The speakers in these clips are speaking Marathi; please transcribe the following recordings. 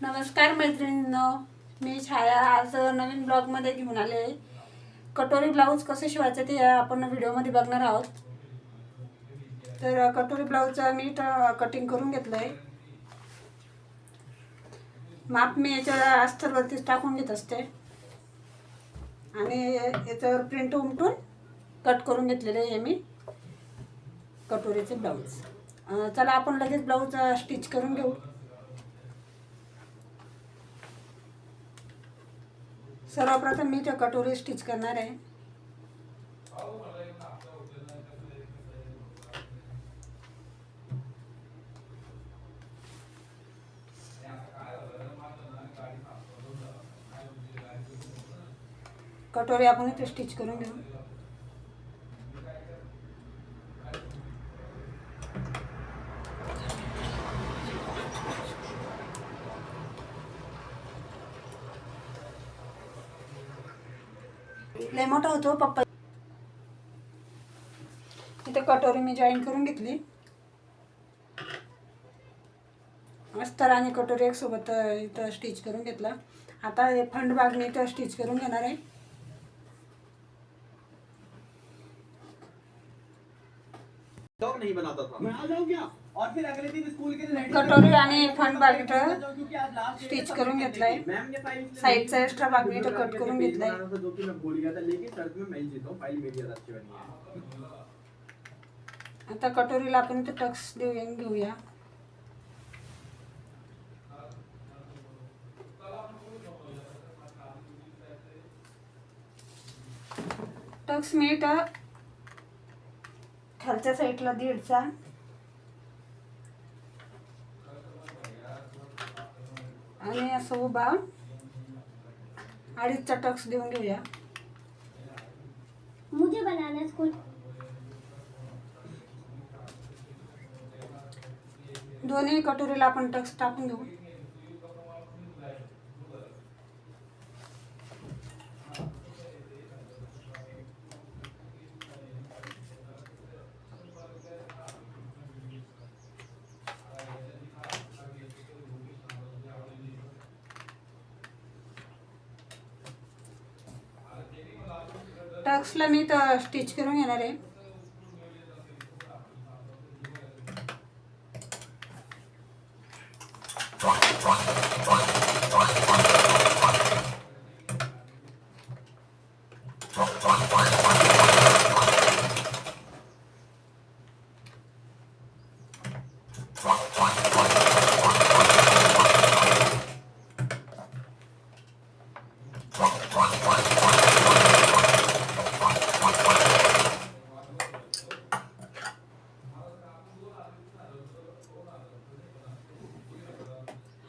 नमस्कार मैत्रिणींनो. मी छाया आज नवीन ब्लॉगमध्ये घेऊन आले आहे. कटोरी ब्लाऊज कसं शिवायचं ते आपण व्हिडिओमध्ये बघणार आहोत. तर कटोरी ब्लाऊजचं मी ट- कटिंग करून घेतलं आहे माप मी याच्या अस्तरवरतीच टाकून घेत असते. आणि याच्यावर प्रिंट उमटून कट करून घेतलेले आहे मी कटोरीचे ब्लाऊज. चला आपण लगेच ब्लाऊज स्टिच करून घेऊ. सर्वप्रथम मी त्या कटोरी स्टिच करणार आहे. कटोरी आपण इथे स्टिच करून घेऊ. लय मोठा होतो पप्पा. इथे कटोरी मी जॉईन करून घेतली. अस्तर आणि कटोरी एक सोबत इथं स्टिच करून घेतला. आता हे फंड भाग मी इथं स्टिच करून घेणार आहे. नहीं बनाता था। मैं आ जाऊँ क्या और फिर अगले दिन स्कूल के लिए कटोरी आणि फंड लास्ट स्टिच करून घेतलाय. मैम ने फाइल साईडचा एक्स्ट्रा इथं कट करून घेतलाय. जो कि मैं भूल गया था लेकिन सर्च में मैं ही जीता हूँ फाइल मेरी ज्यादा अच्छी बनी है। आता कटोरीला आपण इथं टक्स देऊया घेऊया. टक्स मी इथं खालच्या साईडला दीडचा. आणि असं उभा. अडीचचा टक्स देऊन घेऊया. मुझे बनाना स्कूल दोन्ही कटोरीला आपण टक्स टाकून घेऊ टक्सला मी तर स्टिच करून घेणार आहे.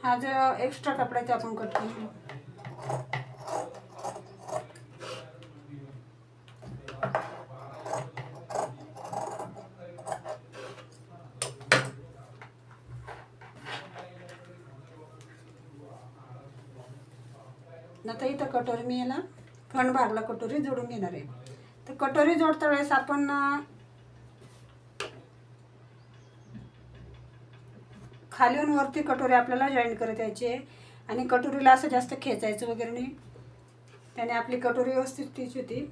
हा जो एक्स्ट्रा कपडा ते आपण कट करून घेऊ आता इथं कटोरी मी याला फंड भागला कटोरी जोडून घेणार आहे. तर कटोरी जोडता वेळेस आपण खालीहून वरती कटोरी आपल्याला जॉईन करत यायची. आहे आणि कटोरीला असं जास्त खेचायचं वगैरे नाही. त्याने आपली कटोरी व्यवस्थित तीच होती.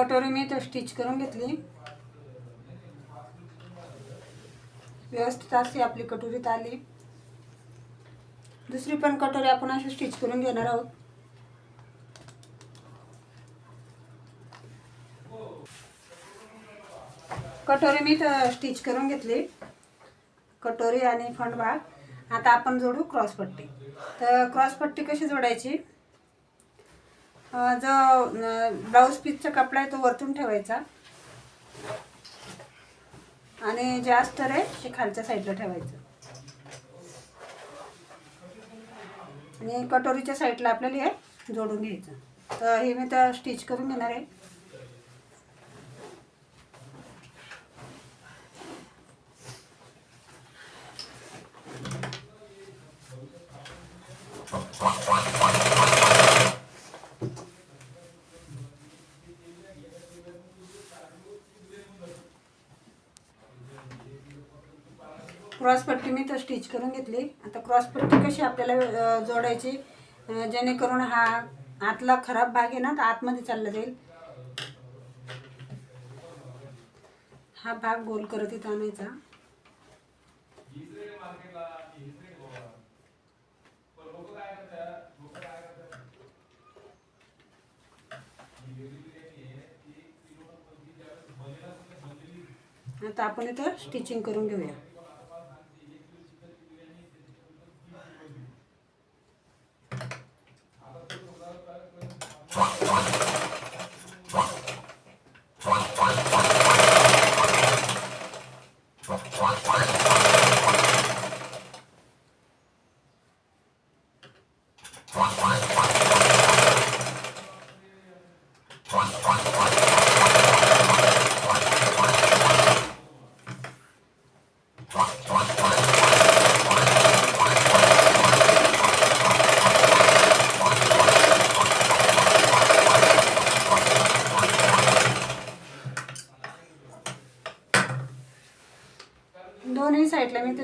कटोरी मी तर स्टिच करून घेतली. व्यवस्थित अशी आपली कटोरीत आली. दुसरी पण कटोरी आपण अशी स्टिच करून घेणार आहोत. कटोरी मी तर स्टिच करून घेतली. कटोरी आणि फंडबाग आता आपण जोडू क्रॉसपट्टी तर क्रॉसपट्टी कशी जोडायची? जो ब्लाऊज पीसचा कपडा आहे तो वरतून ठेवायचा. आणि जे अस्तर आहे ते खालच्या साईडला ठेवायचं. आणि कटोरीच्या साईडला आपल्याला हे जोडून घ्यायचं. तर हे मी तर स्टिच करून घेणार आहे. क्रॉसपट्टी मी तर स्टिच करून घेतली. आता क्रॉसपट्टी कशी आपल्याला जोडायची जेणेकरून हा आतला खराब भाग आहे ना तर आतमध्ये चालला जाईल. हा भाग गोल करत इथं आणायचा. आता आपण इथं स्टिचिंग करून घेऊया.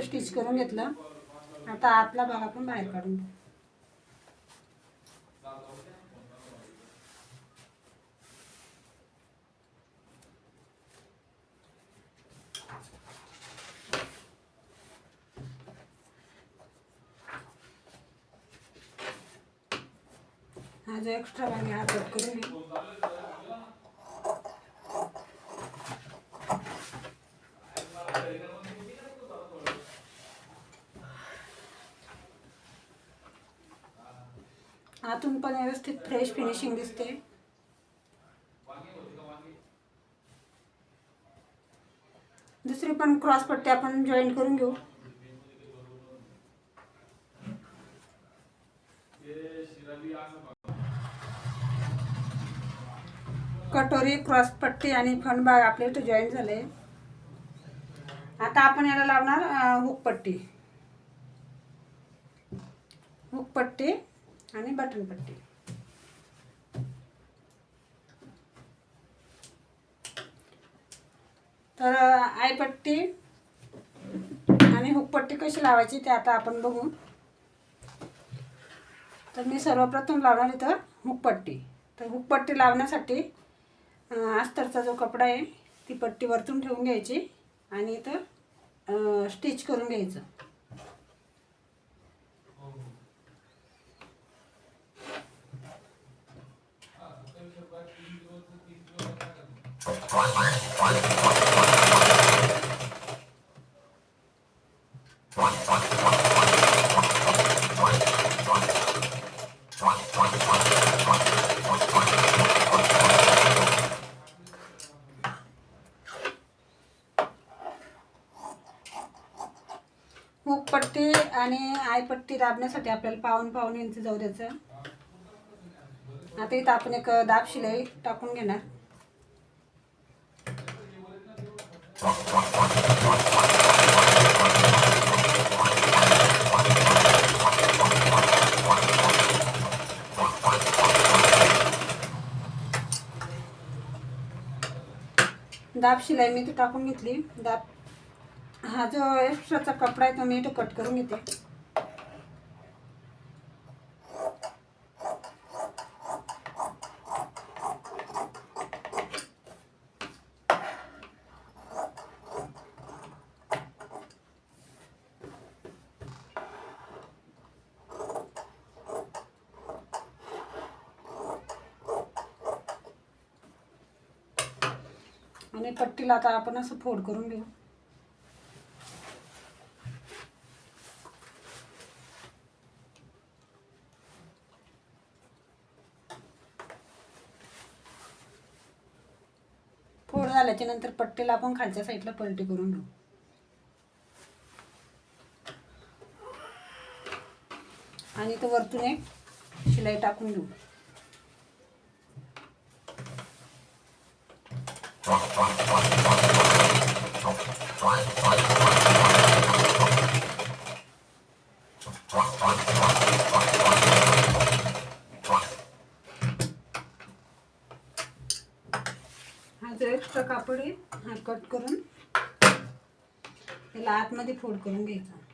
स्टिच करून घेतलं आता आतला भाग आपण बाहेर काढून हा जो एक्स्ट्रा भाग आहे हा कट करून आतून पण व्यवस्थित फ्रेश फिनिशिंग दिसते. दुसरी पण क्रॉस पट्टी आपण जॉईन करून घेऊ. कटोरी क्रॉस पट्टी आणि फणबाग आपले इथे जॉईन झाले. आता आपण याला लावणार अं, हुक पट्टी. हुक पट्टी. आणि बटन पट्टी. तर आयपट्टी आणि हुकपट्टी कशी लावायची ते आता आपण बघू. तर मी सर्वप्रथम लावणार इथं हुकपट्टी तर हुकपट्टी लावण्यासाठी अस्तरचा जो कपडा आहे ती पट्टी वरतून ठेवून घ्यायची आणि इथं स्टिच करून घ्यायचं. मुखपट्टी आणि आयपट्टी दाबण्यासाठी आपल्याला पाऊन पाऊन इंच जाऊ द्यायचं. आता इथं आपण एक दाब शिलाई टाकून घेणार. दाब शिलाई मी इथे टाकून घेतली. दाब हा जो एक्स्ट्राचा कपडा आहे तो मी इथे कट करून घेते. आणि पट्टीला आता आपण असं फोड करून घेऊ. फोड झाल्याच्यानंतर पट्टीला आपण खालच्या साईडला पलटी करून घेऊ. आणि तो वरतून एक शिलाई टाकून घेऊ हा जो एक्स्ट्रा कापड आहे हा कट करून त्याला आतमध्ये फोड करून घ्यायचा.